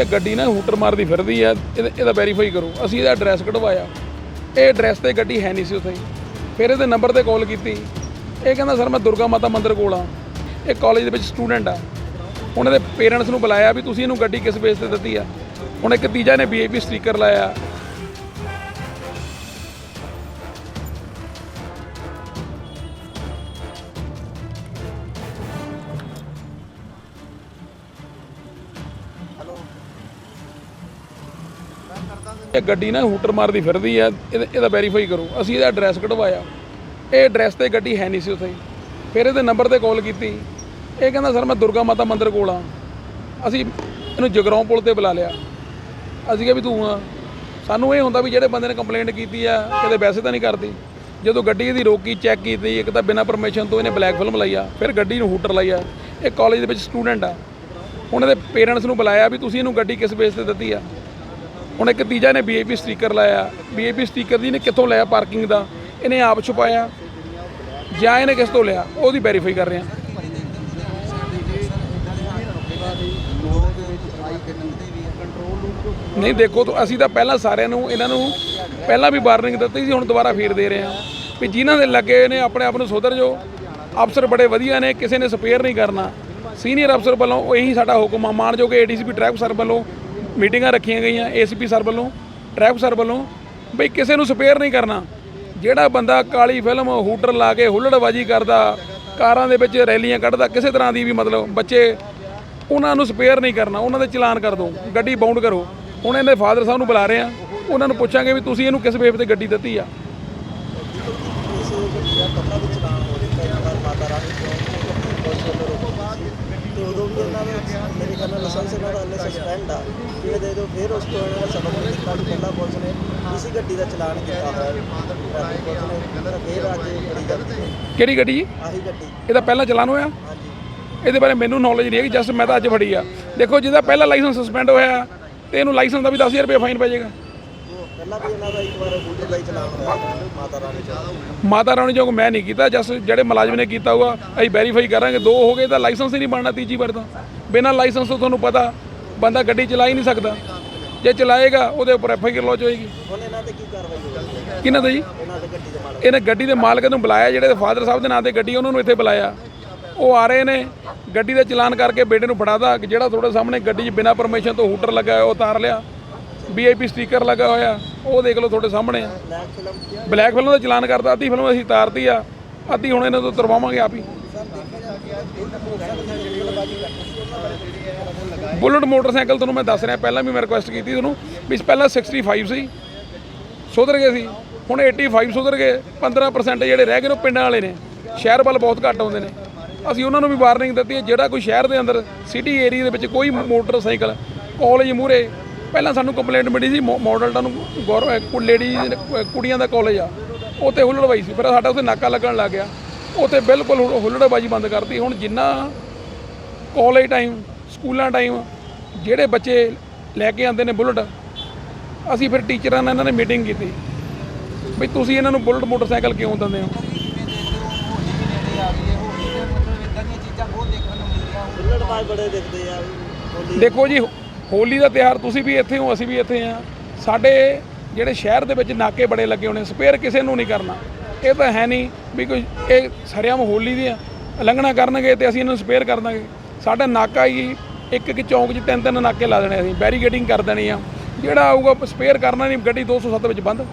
ਇਹ ਗੱਡੀ ਨਾ ਹੂਟਰ ਮਾਰਦੀ ਫਿਰਦੀ ਆ ਇਹਦਾ ਇਹਦਾ ਵੈਰੀਫਾਈ ਕਰੋ। ਅਸੀਂ ਇਹਦਾ ਐਡਰੈਸ ਕਢਵਾਇਆ। ਇਹ ਐਡਰੈਸ ਤੇ ਗੱਡੀ ਹੈ ਨਹੀਂ ਸੀ ਉੱਥੇ। ਫਿਰ ਇਹਦੇ ਨੰਬਰ ਤੇ ਕਾਲ ਕੀਤੀ। ਇਹ ਕਹਿੰਦਾ, ਸਰ, ਮੈਂ ਦੁਰਗਾ ਮਾਤਾ ਮੰਦਿਰ ਕੋਲ ਆ। ਇਹ ਕਾਲਜ ਦੇ ਵਿੱਚ ਸਟੂਡੈਂਟ ਆ। ਉਹਨਾਂ ਦੇ ਪੇਰੈਂਟਸ ਨੂੰ ਬੁਲਾਇਆ ਵੀ ਤੁਸੀਂ ਇਹਨੂੰ ਗੱਡੀ ਕਿਸ ਬੇਸ ਤੇ ਦਿੱਤੀ ਆ? ਹੁਣ ਇੱਕ ਤੀਜਾ ਨੇ ਵੀਆਈਪੀ ਸਟicker ਲਾਇਆ। ਇਹ ਗੱਡੀ ਨਾ ਹੂਟਰ ਮਾਰਦੀ ਫਿਰਦੀ ਆ, ਇਹਦਾ ਇਹਦਾ ਵੈਰੀਫਾਈ ਕਰੋ। ਅਸੀਂ ਇਹਦਾ ਐਡਰੈਸ ਕਢਵਾਇਆ। ਇਹ ਐਡਰੈਸ ਤੇ ਗੱਡੀ ਹੈ ਨਹੀਂ ਸੀ ਉੱਥੇ। ਫਿਰ ਇਹਦੇ ਨੰਬਰ ਤੇ ਕਾਲ ਕੀਤੀ। ਇਹ ਕਹਿੰਦਾ, ਸਰ, ਮੈਂ ਦੁਰਗਾ ਮਾਤਾ ਮੰਦਿਰ ਕੋਲ ਆ। ਅਸੀਂ ਇਹਨੂੰ ਜਗਰਾਉਂ ਪੁਲ ਤੇ ਬੁਲਾ ਲਿਆ। ਅਸੀਂ ਕਿਹਾ ਵੀ ਤੂੰ ਆ। ਸਾਨੂੰ ਇਹ ਹੁੰਦਾ ਵੀ ਜਿਹੜੇ ਬੰਦੇ ਨੇ ਕੰਪਲੇਂਟ ਕੀਤੀ ਆ ਕਿਤੇ ਵੈਸੇ ਤਾਂ ਨਹੀਂ ਕਰਦੀ। ਜਦੋਂ ਗੱਡੀ ਇਹਦੀ ਰੋਕੀ ਚੈੱਕ ਕੀਤੀ, ਇੱਕ ਤਾਂ ਬਿਨਾਂ ਪਰਮਿਸ਼ਨ ਤੋਂ ਇਹਨੇ ਬਲੈਕ ਫਿਲਮ ਲਾਈ ਆ। ਫਿਰ ਗੱਡੀ ਨੂੰ ਹੂਟਰ ਲਾਈ ਆ। ਇਹ ਕਾਲਜ ਦੇ ਵਿੱਚ ਸਟੂਡੈਂਟ ਆ। ਉਹਨਾਂ ਦੇ ਪੇਰੈਂਟਸ ਨੂੰ ਬੁਲਾਇਆ ਵੀ ਤੁਸੀਂ ਇਹਨੂੰ ਗੱਡੀ ਕਿਸ ਬੇਸ ਤੇ ਦਿੱਤੀ ਆ? ਹੁਣ ਇੱਕ ਤੀਜਾ ਨੇ ਵੀਆਈਪੀ ਸਟicker ਲਾਇਆ। ਵੀਆਈਪੀ ਸਟicker ਦੀ ਨੇ ਕਿੱਥੋਂ ਲਿਆ ਪਾਰਕਿੰਗ ਦਾ? ਇਹਨੇ ਆਪ ਛੁਪਾਇਆ। ਜਾਂ ਇਹਨੇ ਕਿਸ ਤੋਂ ਲਿਆ? ਉਹਦੀ ਵੈਰੀਫਾਈ ਕਰ ਰਹੇ ਹਾਂ। ਨਹੀਂ, ਦੇਖੋ ਤਾਂ, ਅਸੀਂ ਤਾਂ ਪਹਿਲਾਂ ਸਾਰਿਆਂ ਨੂੰ, ਇਹਨਾਂ ਨੂੰ ਪਹਿਲਾਂ ਵੀ ਵਾਰਨਿੰਗ ਦਿੱਤੀ ਸੀ, ਹੁਣ ਦੁਬਾਰਾ ਫੇਰ ਦੇ ਰਹੇ ਹਾਂ। ਵੀ ਜਿਨ੍ਹਾਂ ਦੇ ਲੱਗੇ ਨੇ, ਆਪਣੇ ਆਪ ਨੂੰ ਸੁਧਰ ਜੋ ਅਫਸਰ ਬੜੇ ਵਧੀਆ ਨੇ, ਕਿਸੇ ਨੇ ਸਪੇਅਰ ਨਹੀਂ ਕਰਨਾ। ਸੀਨੀਅਰ ਅਫਸਰ ਵੱਲੋਂ ਇਹੀ ਸਾਡਾ ਹੁਕਮ ਆ। ਮਾਨਯੋਗ ਏਡੀਸੀਪੀ ਟ੍ਰੈਫਿਕ ਸਰ ਵੱਲੋਂ ਮੀਟਿੰਗਾਂ ਰੱਖੀਆਂ ਗਈਆਂ ਏਸੀਪੀ ਸਰ ਵੱਲੋਂ, ਟ੍ਰੈਫਿਕ ਸਰ ਵੱਲੋਂ, ਬਈ ਕਿਸੇ ਨੂੰ ਸਪੇਅਰ ਨਹੀਂ ਕਰਨਾ। ਜਿਹੜਾ ਬੰਦਾ ਕਾਲੀ ਫਿਲਮ ਹੂਟਰ ਲਾ ਕੇ ਹੁੱਲੜਬਾਜੀ ਕਰਦਾ, ਕਾਰਾਂ ਦੇ ਵਿੱਚ ਰੈਲੀਆਂ ਕੱਢਦਾ, ਕਿਸੇ ਤਰ੍ਹਾਂ ਦੀ ਵੀ ਮਤਲਬ ਬੱਚੇ, ਉਹਨਾਂ ਨੂੰ ਸਪੇਅਰ ਨਹੀਂ ਕਰਨਾ, ਉਹਨਾਂ ਦੇ ਚਲਾਨ ਕਰ ਦਿਓ ਗੱਡੀ ਬਾਉਂਡ ਕਰੋ। ਹੁਣ ਇਹਦੇ ਫਾਦਰ ਸਾਹਿਬ ਨੂੰ ਬੁਲਾ ਰਹੇ ਆ, ਉਹਨਾਂ ਨੂੰ ਪੁੱਛਾਂਗੇ ਵੀ ਤੁਸੀਂ ਇਹਨੂੰ ਕਿਸ ਵੇਵ ਤੇ ਗੱਡੀ ਦਿੱਤੀ ਆ। ਤੇ ਉਦੋਂ ਵੀ ਇਹਨਾਂ ਨੇ ਮੇਰੇ ਖਿਆਲ ਨਾਲ ਲਾਇਸੈਂਸ ਇਹਨਾਂ ਦਾ ਹਲੇ ਸਸਪੈਂਡ ਆ ਫਿਰ ਦੇ ਦਿਓ ਫਿਰ ਉਸ ਤੋਂ ਇਹਨਾਂ ਨੇ ਸਬਕ ਦਿੱਤਾ ਵੀ ਪਹਿਲਾਂ ਪੁਲਿਸ ਨੇ ਇਸੇ ਗੱਡੀ ਦਾ ਚਲਾਨ ਕੀਤਾ ਹੋਇਆ ਟ੍ਰੈਫਿਕ ਪੁਲਿਸ ਨੇ ਫਿਰ ਬੜੀ ਗਲਤੀ ਕਿਹੜੀ ਗੱਡੀ ਜੀ? ਆਹੀ ਗੱਡੀ। ਇਹਦਾ ਪਹਿਲਾ ਚਲਾਨ ਹੋਇਆ? ਹਾਂਜੀ। ਇਹਦੇ ਬਾਰੇ ਮੈਨੂੰ ਨੌਲੇਜ ਨਹੀਂ ਹੈ ਜਸਟ ਮੈਂ ਤਾਂ ਅੱਜ ਫੜੀ ਆ। ਦੇਖੋ ਜਿਹਦਾ ਪਹਿਲਾ ਲਾਇਸੈਂਸ ਸਸਪੈਂਡ ਹੋਇਆ ਤੇ ਇਹਨੂੰ ਲਾਇਸੈਂਸ ਦਾ ਵੀ 10000 ਰੁਪਏ ਫਾਈਨ ਪੈ ਜਾਏਗਾ। ਪਹਿਲਾਂ ਵੀ ਇਹਨਾਂ ਦਾ ਇੱਕ ਵਾਰ ਬੂਟਰ ਦਾ ਹੀ ਚਲਾਨ ਹੋਇਆ ਮਾਤਾ ਰਾਣੀ ਚੌਕ ਮਾਤਾ ਰਾਣੀ ਚੌਂਕ ਮੈਂ ਨਹੀਂ ਕੀਤਾ ਜਸਟ ਜਿਹੜੇ ਮੁਲਾਜ਼ਮ ਨੇ ਕੀਤਾ ਹੋਊਗਾ ਅਸੀਂ ਵੈਰੀਫਾਈ ਕਰਾਂਗੇ ਦੋ ਹੋ ਗਏ ਤਾਂ ਲਾਇਸੈਂਸ ਹੀ ਨਹੀਂ ਬਣਨਾ ਤੀਜੀ ਵਾਰ ਤਾਂ। ਬਿਨਾਂ ਲਾਇਸੈਂਸ ਤੋਂ ਤੁਹਾਨੂੰ ਪਤਾ ਬੰਦਾ ਗੱਡੀ ਚਲਾ ਹੀ ਨਹੀਂ ਸਕਦਾ। ਜੇ ਚਲਾਏਗਾ ਉਹਦੇ ਉੱਪਰ ਐਫ ਆਈ ਆਰ ਲੌਜ ਹੋਏਗੀ। ਇਹਨਾਂ ਤੇ ਕੀ ਕਾਰਵਾਈ ਹੋਵੇਗੀ ਕਿਹਨਾਂ ਦਾ ਜੀ? ਇਹਨਾਂ ਗੱਡੀ ਦੇ ਮਾਲਕ ਨੂੰ ਬੁਲਾਇਆ ਜਿਹੜੇ ਫਾਦਰ ਸਾਹਿਬ ਦੇ ਨਾਂ ਤੇ ਗੱਡੀ ਉਹਨਾਂ ਨੂੰ ਇੱਥੇ ਬੁਲਾਇਆ। ਉਹ ਆ ਰਹੇ ਨੇ ਗੱਡੀ ਦਾ ਚਲਾਨ ਕਰਕੇ ਬੇਟੇ ਨੂੰ ਫੜਾਦਾ ਜਿਹੜਾ ਤੁਹਾਡੇ ਸਾਹਮਣੇ ਗੱਡੀ 'ਚ ਬਿਨਾਂ ਪਰਮਿਸ਼ਨ ਤੋਂ ਹੂਟਰ ਲੱਗਾ ਉਹ ਉਤਾਰ ਲਿਆ। ਵੀਆਈਪੀ ਸਟicker ਲੱਗਾ ਹੋਇਆ, ਉਹ ਦੇਖ ਲਓ ਤੁਹਾਡੇ ਸਾਹਮਣੇ। ਆ ਬਲੈਕ ਫਿਲਮ ਦਾ ਚਲਾਨ ਕਰਦਾ ਅੱਧੀ ਫਿਲਮ ਅਸੀਂ ਉਤਾਰਤੀ ਆ। ਅੱਧੀ ਹੁਣ ਇਹਨਾਂ ਤੋਂ ਉਤਰਵਾਵਾਂਗੇ ਆਪ ਹੀ। ਬੁਲਟ ਮੋਟਰਸਾਈਕਲ ਤੁਹਾਨੂੰ ਮੈਂ ਦੱਸ ਰਿਹਾ, ਪਹਿਲਾਂ ਵੀ ਮੈਂ ਰਿਕੁਐਸਟ ਕੀਤੀ ਤੁਹਾਨੂੰ ਵੀ ਪਹਿਲਾਂ 65 ਸੀ। ਸੁਧਰ ਗਏ ਸੀ। ਹੁਣ 85 ਸੁਧਰ ਗਏ 15% ਜਿਹੜੇ ਰਹਿ ਗਏ ਨੇ ਉਹ ਪਿੰਡਾਂ ਵਾਲੇ ਨੇ। ਸ਼ਹਿਰ ਵੱਲ ਬਹੁਤ ਘੱਟ ਆਉਂਦੇ ਨੇ। ਅਸੀਂ ਉਹਨਾਂ ਨੂੰ ਵੀ ਵਾਰਨਿੰਗ ਦਿੱਤੀ ਹੈ, ਜਿਹੜਾ ਕੋਈ ਸ਼ਹਿਰ ਦੇ ਅੰਦਰ ਸਿਟੀ ਏਰੀਆ ਦੇ ਵਿੱਚ ਕੋਈ ਮੋਟਰਸਾਈਕਲ ਕਾਲਜ ਮੂਰੇ ਪਹਿਲਾਂ ਸਾਨੂੰ ਕੰਪਲੇਂਟ ਮਿਲੀ ਸੀ ਮੋ- ਮਾਡਲ ਟਾਊਨ ਗੌਰਵ ਲੇਡੀ ਕੁੜੀਆਂ ਦਾ ਕਾਲਜ ਆ। ਉੱਥੇ ਹੁੱਲੜਬਾਈ ਸੀ ਫਿਰ ਸਾਡਾ ਉੱਥੇ ਨਾਕਾ ਲੱਗਣ ਲੱਗ ਗਿਆ। ਉੱਥੇ ਬਿਲਕੁਲ ਹੁੱਲੜਬਾਜੀ ਬੰਦ ਕਰਤੀ। ਹੁਣ ਜਿੰਨਾ ਕਾਲਜ ਟਾਈਮ ਸਕੂਲਾਂ ਟਾਈਮ ਜਿਹੜੇ ਬੱਚੇ ਲੈ ਕੇ ਆਉਂਦੇ ਨੇ ਬੁਲਟ ਅਸੀਂ ਫਿਰ ਟੀਚਰਾਂ ਨਾਲ ਇਹਨਾਂ ਨੇ ਮੀਟਿੰਗ ਕੀਤੀ। ਵੀ ਤੁਸੀਂ ਇਹਨਾਂ ਨੂੰ ਬੁਲਟ ਮੋਟਰਸਾਈਕਲ ਕਿਉਂ ਦਿੰਦੇ ਹੋ? ਬੁੱਲਟ ਬਾਜ ਬੜੇ ਦਿਖਦੇ ਆ। ਹੋਲੀ ਦੇਖੋ ਜੀ ਹੋਲੀ ਦਾ ਤਿਉਹਾਰ ਤੁਸੀਂ ਵੀ ਇੱਥੇ ਹੋ, ਅਸੀਂ ਵੀ ਇੱਥੇ ਆ ਸਾਡੇ ਜਿਹੜੇ ਸ਼ਹਿਰ ਦੇ ਵਿੱਚ ਨਾਕੇ ਬੜੇ ਲੱਗੇ ਹੋਣੇ, ਸਪੇਅਰ ਕਿਸੇ ਨੂੰ ਨਹੀਂ ਕਰਨਾ। ਇਹ ਤਾਂ ਹੈ ਨਹੀਂ ਵੀ ਕੋਈ, ਇਹ ਸਰਿਆਮ ਹੋਲੀ ਦੀ ਉਲੰਘਣਾ ਕਰਨਗੇ ਤੇ ਅਸੀਂ ਇਹਨੂੰ ਸਪੇਅਰ ਕਰ ਦਾਂਗੇ। ਸਾਡਾ ਨਾਕਾ ਹੀ ਇੱਕ ਇੱਕ ਚੌਂਕ 'ਚ ਤਿੰਨ ਤਿੰਨ ਨਾਕੇ ਲਾ ਦੇਣੇ ਅਸੀਂ ਬੈਰੀਗੇਟਿੰਗ ਕਰ ਦੇਣੀ ਆ। ਜਿਹੜਾ ਆਊਗਾ ਸਪੇਅਰ ਕਰਨਾ ਨਹੀਂ, ਗੱਡੀ 207 ਵਿੱਚ ਬੰਦ।